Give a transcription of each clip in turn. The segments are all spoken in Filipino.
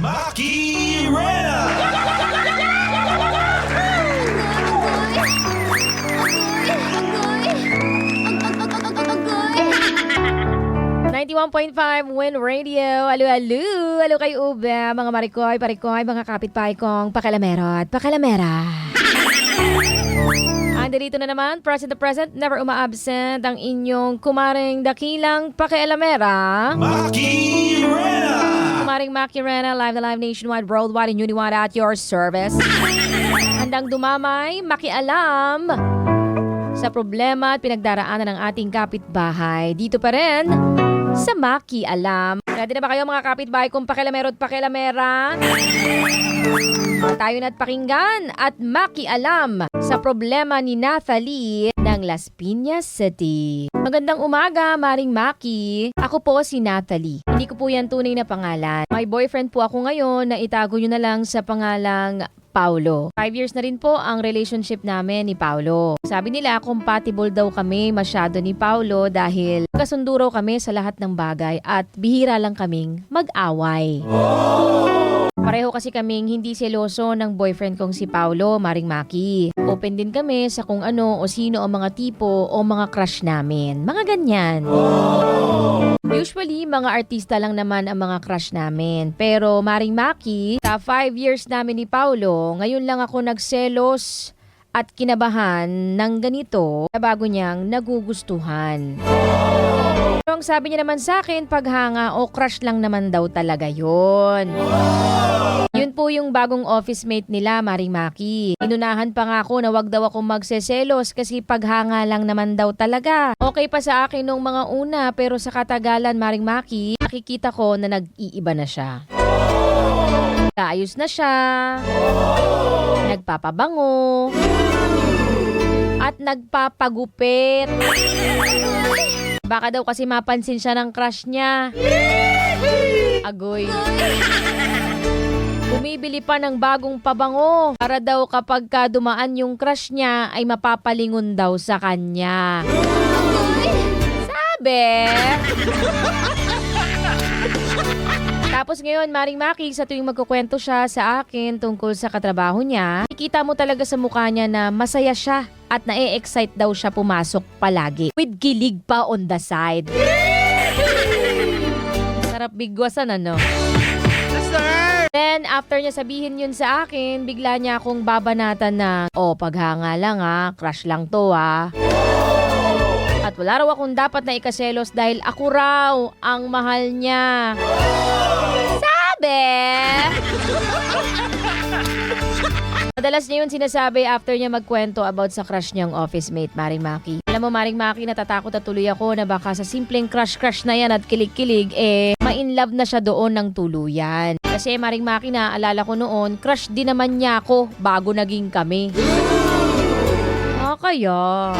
Maki Rena! 91.5 Win Radio. Alo, alo. Alo kay Uba. Mga marikoy, parikoy, mga kapitbahay kong pakalamero at pakalamera. Ando dito na naman, present to present, never uma-absent ang inyong kumaring dakilang pakialamera. Maki! Kumaring Maki Rena, live na live nationwide, worldwide, and uniwide at your service. Handang dumamay, makialam sa problema at pinagdaraanan ng ating kapitbahay. Dito pa rin sa Maki Alam. Ready na ba kayo mga kapitbahay kung pakilamero at pakilamera? Tayo na't pakinggan at makialam sa problema ni Nathalie ng Las Piñas City. Magandang umaga, Maring Maki. Ako po si Nathalie. Hindi ko po yan tunay na pangalan. May boyfriend po ako ngayon na itago nyo na lang sa pangalang Paulo. Five years na rin po ang relationship namin ni Paulo. Sabi nila compatible daw kami masyado ni Paulo dahil kasundo kami sa lahat ng bagay at bihira lang kaming mag-away. Pareho kasi kaming hindi seloso ng boyfriend kong si Paulo, Maring Maki. Open din kami sa kung ano o sino ang mga tipo o mga crush namin. Mga ganyan. Usually, mga artista lang naman ang mga crush namin. Pero Maring Maki, sa 5 years namin ni Paulo, ngayon lang ako nagselos at kinabahan ng ganito na bago niyang nagugustuhan. Pero ang sabi niya naman sa akin, paghanga o crush lang naman daw talaga yon. Yun po yung bagong office mate nila, Maring Maki. Inunahan pa nga ako na wag daw akong magseselos kasi paghanga lang naman daw talaga. Okay pa sa akin nung mga una pero sa katagalan, Maring Maki, nakikita ko na nag-iiba na siya. Kaayos na siya. Nagpapabango. At nagpapagupit. Baka daw kasi mapansin siya ng crush niya. Agoy. Bumibili pa ng bagong pabango para daw kapag ka dumaan yung crush niya ay mapapalingon daw sa kanya. Sabi. Tapos ngayon, Maring Maki, sa tuwing magkukwento siya sa akin tungkol sa katrabaho niya, ikita mo talaga sa mukha niya na masaya siya at na-excite daw siya pumasok palagi. With kilig pa on the side. Sarap bigwasan ano? Then, after niya sabihin yun sa akin, bigla niya akong babanatan na, oh, paghanga lang ah, crush lang to ah. At wala raw akong dapat na ikaselos dahil ako raw ang mahal niya. Sabi! Madalas niya yun sinasabi after niya magkwento about sa crush niyang office mate, Maring Maki. Alam mo, Maring Maki, natatakot at tuloy ako na baka sa simpleng crush-crush na yan at kilig-kilig, eh, ma-in love na siya doon ng tuluyan. Kasi Maring Maki na, alala ko noon, crush din naman niya ako bago naging kami. Kaya.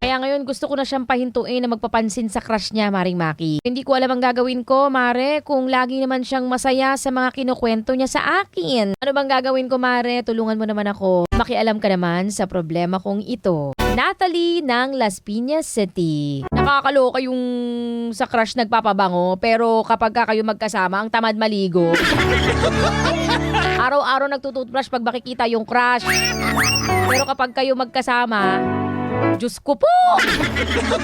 Kaya ngayon gusto ko na siyang pahintuin na magpapansin sa crush niya, Maring Maki. Hindi ko alam ang gagawin ko, Mare, kung lagi naman siyang masaya sa mga kinukwento niya sa akin. Ano bang gagawin ko, Mare? Tulungan mo naman ako. Makialam ka naman sa problema kong ito. Natalie ng Las Piñas City. Nakakaloka yung sa crush nagpapabango, pero kapag ka kayo magkasama, ang tamad maligo. Araw-araw nagtututbrush pag makikita yung crush. Pero kapag kayo magkasama, Diyos ko po!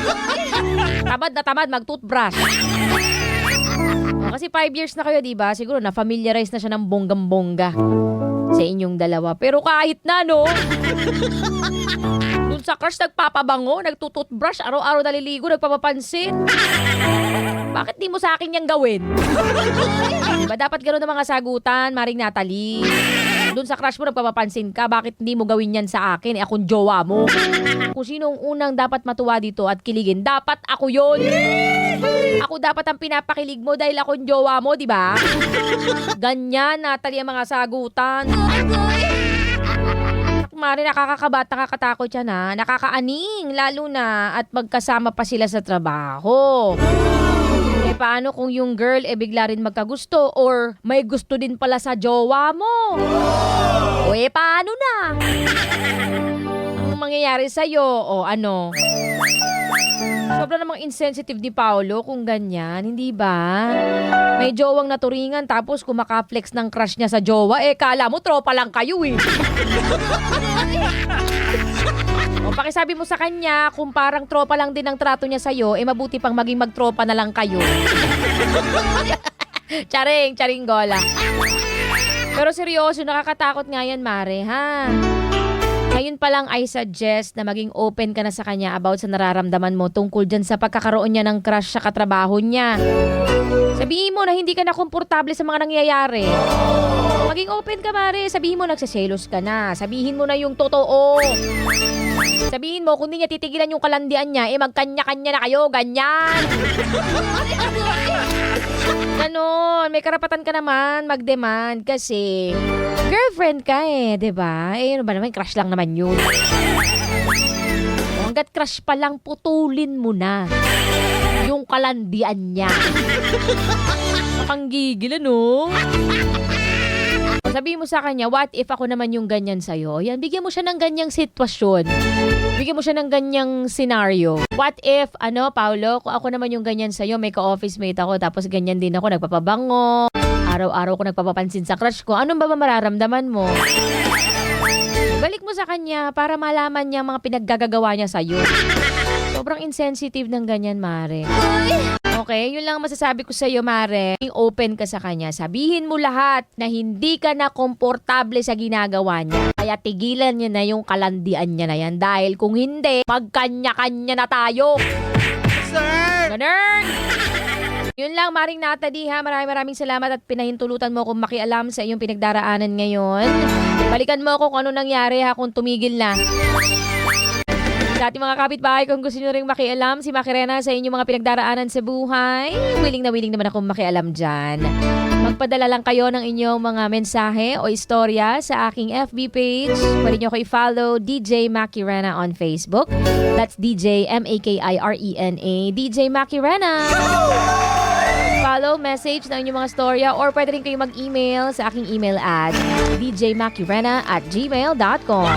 tamad na tamad mag-toothbrush. Kasi five years na kayo, di ba? Siguro na-familiarize na siya ng bonggam-bongga sa inyong dalawa. Pero kahit na, no? Sa crush, nagpapabango, nagtututbrush, araw-araw naliligo, nagpapapansin. Bakit di mo sa akin yung gawin? diba dapat gano'n ang mga sagutan, Maring Natalie? Doon sa crush mo, nagpapapansin ka, bakit hindi mo gawin yan sa akin? Eh, akong jowa mo. Kung sino ang unang dapat matuwa dito at kiligin, dapat ako yon. Ako dapat ang pinapakilig mo dahil akong jowa mo, di ba? Ganyan, Natalie, ang mga sagutan. Mari, nakakakabat, nakakatakot yan ha. Nakakaaning, lalo na at magkasama pa sila sa trabaho. Eh paano kung yung girl eh bigla rin magkagusto or may gusto din pala sa jowa mo? O eh paano na? Ang mangyayari sa'yo? O ano? Sobra namang insensitive ni Paolo kung ganyan, hindi ba? May jowang naturingan tapos kumakaflex ng crush niya sa jowa, eh kala mo tropa lang kayo eh. o pakisabi mo sa kanya, kung parang tropa lang din ang trato niya sa'yo, eh mabuti pang maging magtropa na lang kayo. charing, charing gola. Pero seryoso, nakakatakot nga yan, Mare, ha? Ngayon pa lang I suggest na maging open ka na sa kanya about sa nararamdaman mo tungkol dyan sa pagkakaroon niya ng crush sa katrabaho niya. Sabihin mo na hindi ka na komportable sa mga nangyayari. Maging open ka, Mare. Sabihin mo nagsiselos ka na. Sabihin mo na yung totoo. Sabihin mo, kung di niya titigilan yung kalandian niya, eh magkanya-kanya na kayo, ganyan. Ganon, may karapatan ka naman mag-demand kasi girlfriend ka eh, 'di ba? Eh ano ba naman, crush lang naman 'yun. Hanggat crush pa lang, putulin mo na yung kalandian niya. Nakanggigil, ano? O, Sabihin mo sa kanya, what if ako naman yung ganyan sa'yo? Yan, bigyan mo siya ng ganyang sitwasyon. Bigyan mo siya ng ganyang scenario. What if, ano, Paulo, kung ako naman yung ganyan sa'yo, may ka-office mate ako, tapos ganyan din ako, nagpapabango, araw-araw ko nagpapapansin sa crush ko, anong ba mararamdaman mo? Balik mo sa kanya para malaman niya mga pinaggagagawa niya sa'yo. Sobrang insensitive ng ganyan, Mare. Okay, yun lang ang masasabi ko sa'yo, Mare. Open ka sa kanya. Sabihin mo lahat na hindi ka na komportable sa ginagawa niya. Kaya tigilan niya na yung kalandian niya na yan. Dahil kung hindi, magkanya-kanya na tayo. Sir! Ganun! Yun lang, Maring Natalie ha. Maraming maraming salamat at pinahintulutan mo kung makialam sa iyong pinagdaraanan ngayon. Balikan mo ako kung ano nangyari ha kung tumigil na. Ating mga kapitbahay, kung gusto nyo rin makialam, si Makirena sa inyong mga pinagdaraanan sa buhay, willing na willing naman akong makialam dyan. Magpadala lang kayo ng inyong mga mensahe o istorya sa aking FB page. Pwede nyo ko i-follow DJ Makirena on Facebook. That's DJ M-A-K-I-R-E-N-A. DJ Makirena. Follow, message ng inyong mga storya or pwede rin kayo mag-email sa aking email at djmakirena at gmail.com.